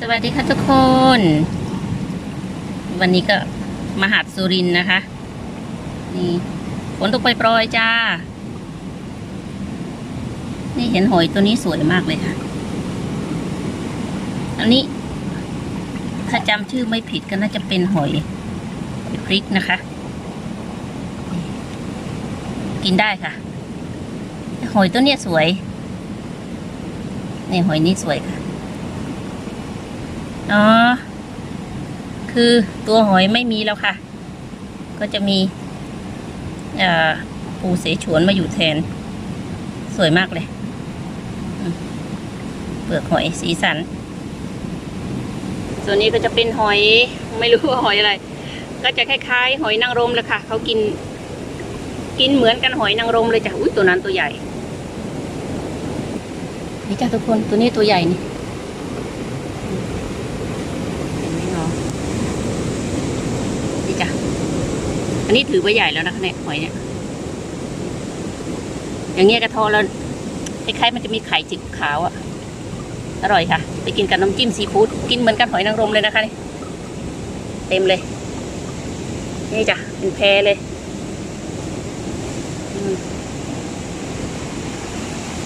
สวัสดีค่ะทุกคน วันนี้ก็มหาดสุรินนะคะ นี่ฝนตกปล่อยๆจ้า นี่เห็นหอยตัวนี้สวยมากเลยค่ะ อันนี้ ถ้าจำชื่อไม่ผิดก็น่าจะเป็นหอยหอยพริกนะคะ กินได้ค่ะ หอยตัวเนี้ยสวย นี่หอยนี้สวยค่ะ อ๋อ คือตัวหอยไม่มีแล้วค่ะ ก็จะมีปูเสฉวนมาอยู่แทน สวยมากเลย เปลือกหอยสีสัน ส่วนนี้ก็จะเป็นหอยไม่รู้ว่าหอยอะไร ก็จะคล้ายๆ หอยนางรมเลยค่ะ เขากิน กินเหมือนกันหอยนางรมเลยจ้ะ อุ้ยตัวนั้นตัวใหญ่ นี่จ้ะทุกคนตัวนี้ตัวใหญ่นี่ เห็นไหมเนาะนี่จ้ะ อันนี้ถือว่าใหญ่แล้วนะคะเนี่ยหอยเนี่ย อย่างเงี้ยกระทอแล้วคล้ายๆมันจะมีไข่จิกขาวอะอร่อยค่ะ ไปกินกับน้ำจิ้มซีฟู้ดกินเหมือนกันหอยนางรมเลยนะคะเนี่ยเต็มเลย นี่จ้ะเป็นแพเลยอืม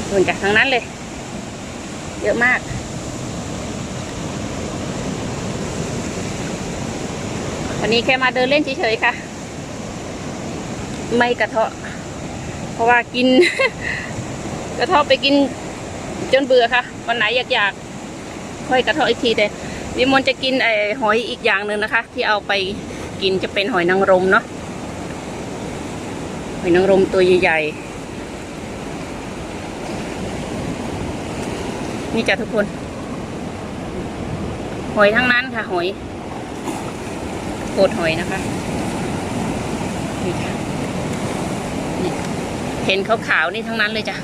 ส่วนจากทางนั้นเลย เยอะมากวันนี้แค่มาเดินเล่นเฉยๆค่ะ ไม่กระเทาะ เพราะว่ากิน กระเทาะไปกินจนเบื่อค่ะ วันไหนอยากๆค่อยกระเทาะอีกทีแต่วิมลจะกินไอ้หอยอีกอย่างหนึ่งนะคะ ที่เอาไปกินจะเป็นหอยนางรมเนาะหอยนางรมตัวใหญ่ๆนี่จ้ะทุกคน หอยทั้งนั้นค่ะ หอยโคตรหอยนะคะนี่ค่ะ นี่เห็นขาวๆนี่ทั้งนั้นเลยจ้ะ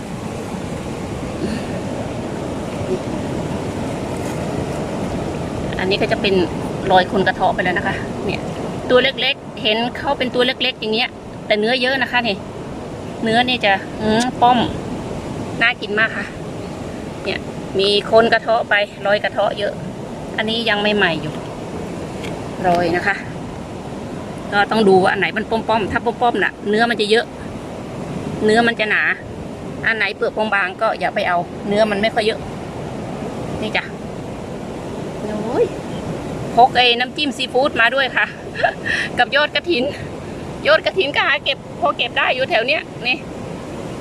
อันนี้ก็จะเป็นรอยคนกระเทาะไปแล้วนะคะ เนี่ย ตัวเล็กๆ เห็นเขาเป็นตัวเล็กๆ อย่างเงี้ย แต่เนื้อเยอะนะคะนี่เนื้อเนี่ยจะอืมป้อมน่ากินมากค่ะ เนี่ยมีคนกระเทาะไปรอยกระเทาะเยอะ อันนี้ยังไม่ใหม่อยู่รอยนะคะ ก็ต้องดูว่าอันไหนมันป้อมๆถ้าป้อมๆน่ะ เนื้อมันจะเยอะ เนื้อมันจะหนา อันไหนเปลือกบางๆก็อย่าไปเอา เนื้อมันไม่ค่อยเยอะ นี่จ้ะโอ้ยพกไอ้น้ำจิ้มซีฟู้ดมาด้วยค่ะ กับยอดกระถินยอดกระถินก็หาเก็บพอเก็บได้อยู่แถวเนี้ยนี่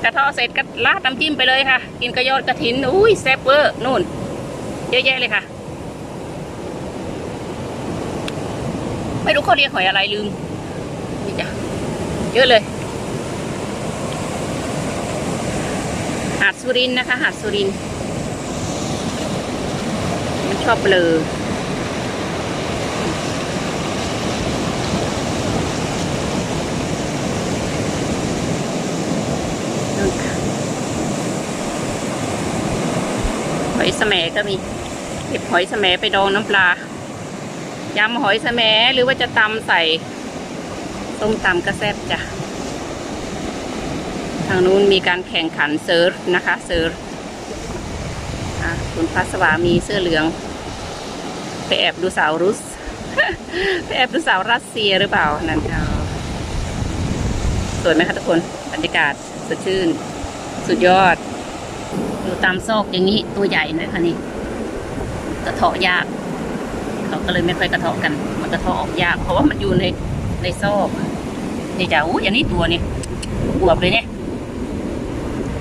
กระเทาะเสร็จก็ราดน้ำจิ้มไปเลยค่ะ กินกับยอดกระถินอุ้ยแซ่บเวอร์นู่น เยอะแยะเลยค่ะ ไม่รู้เขาเรียกหอยอะไรลืมนี่จ้ะเยอะเลยาดสุรินนะคะ หาดสุรินมันชอบเบลอหอยแสมก็มีเก็บหอยแสมไปดองน้ำปลายำหอยแสมหรือว่าจะตำใส่ต้มตำกระแซบจ้ะ ทางนู้นมีการแข่งขันเซิร์ฟนะคะ เซิร์ฟอะคุณพัสวามีเสื้อเหลือง ไปแอบดูสาวรุส ไปแอบดูสาวรัสเซียหรือเปล่า นั่นค่ะสวยไหมคะทุกคน บรรยากาศสดชื่น สุดยอด อยู่ตามซอกอย่างนี้ตัวใหญ่นะคะนี่กระเทาะยาก เขาก็เลยไม่ค่อยกระเทาะกัน มันกระเทาะออกยาก เพราะว่ามันอยู่ในในซอกนี่จ้ะอู้อย่างนี้ตัวนี่อวบเลยเนี่ย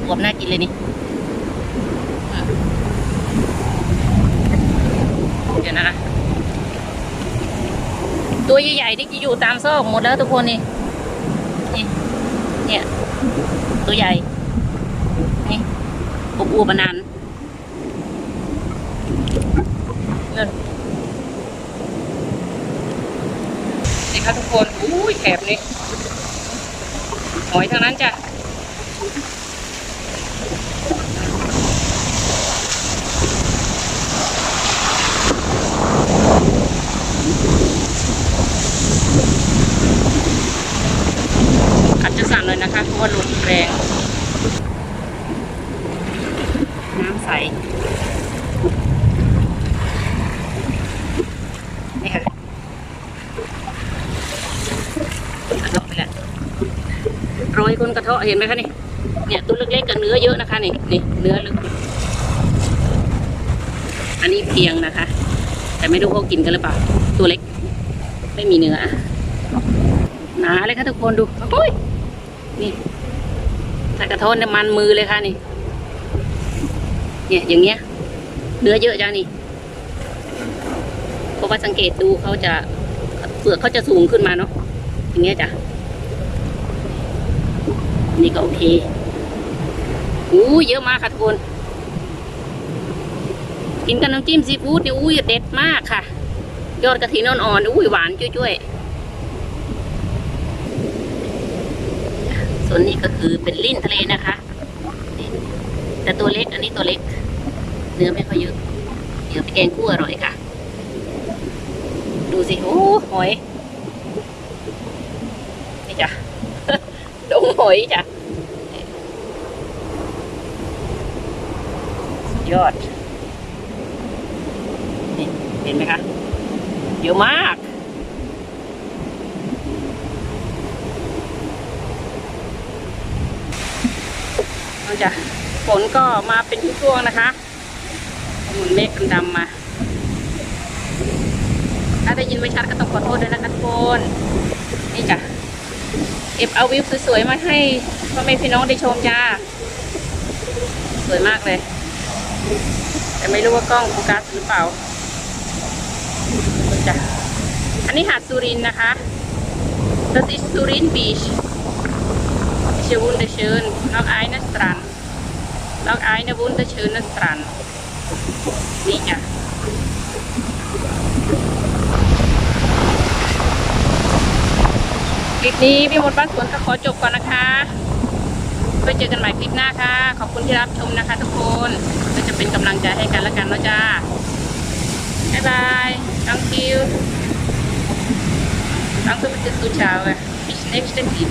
อวบน่ากินเลยนี่เดี๋ยวนะคะตัวใหญ่ๆที่จะอยู่ตามซอกหมดแล้วทุกคนนี่นี่เนี่ย ตัวใหญ่ นี่อบๆมานานเนี่ยนี่ค่ะทุกคน อุ้ยแถบนี้หอยทางนั้นจ้ะ อาจจะสั่นเลยนะคะเพราะว่าลมแรง น้ำใสนี่ค่ะลงไปแล้วโรยคนกระเทาะเห็นไหมคะนี่เนี่ยตัวเล็กๆกับเนื้อเยอะนะคะนี่นี่เนื้อลึก อันนี้เพียงนะคะ แต่ไม่รู้เขากินกันหรือเปล่า ไม่มีเนื้อหนาเลยค่ะทุกคนดูโอ้ยนี่ใส่กระท้อนมันมือเลยค่ะนี่ เนี่ยอย่างเงี้ย เนื้อเยอะจังนี่เพราะว่าสังเกตดูเขาจะเปลือกเขาจะสูงขึ้นมาเนาะอย่างเงี้ยจ้ะนี่ก็โอเคอู้เยอะมากค่ะทุกคน กินกับน้ำจิ้มซีฟู้ดเนี่ยอุ้ยเด็ดมากค่ะ ยอดกระถินอ่อนๆอุ้ยหวานจุ้ยๆส่วนนี้ก็คือเป็นลิ้นทะเลนะคะ แต่ตัวเล็กอันนี้ตัวเล็ก เนื้อไม่ค่อยเยอะ เดี๋ยวไปแกงคั่วอร่อยค่ะ ดูสิโอ้หอยนี่จ้ะดงหอยจ้ะยอด นี่ เห็นไหมคะ เยอะมากเอาจ้ะฝนก็มาเป็นช่วงๆนะคะหมุนเมฆดำมา ถ้าได้ยินไม่ชัดก็ต้องขอโทษด้วยนะคะทุกคนนี่จ้ะเก็บเอาวิวสวยๆมาให้พ่อแม่พี่น้องได้ชมจ้า สวยมากเลย แต่ไม่รู้ว่ากล้องโฟกัสหรือเปล่า จ้ะ อันนี้หาดสุรินนะคะ Das is Surin Beach. Ist ja wunderschön. Noch eine Strand. Noch eine wunderschöne Strand. นี่จ้ะคลิปนี้พี่มดบ้านสวนก็ขอจบก่อนนะคะไว้เจอกันใหม่คลิปหน้าค่ะ ขอบคุณที่รับชมนะคะทุกคนก็จะเป็นกำลังใจให้กันและกันเนาะจ้า บ๊ายบาย thank you Danke für das Zuschauen. Bis nächste Clip.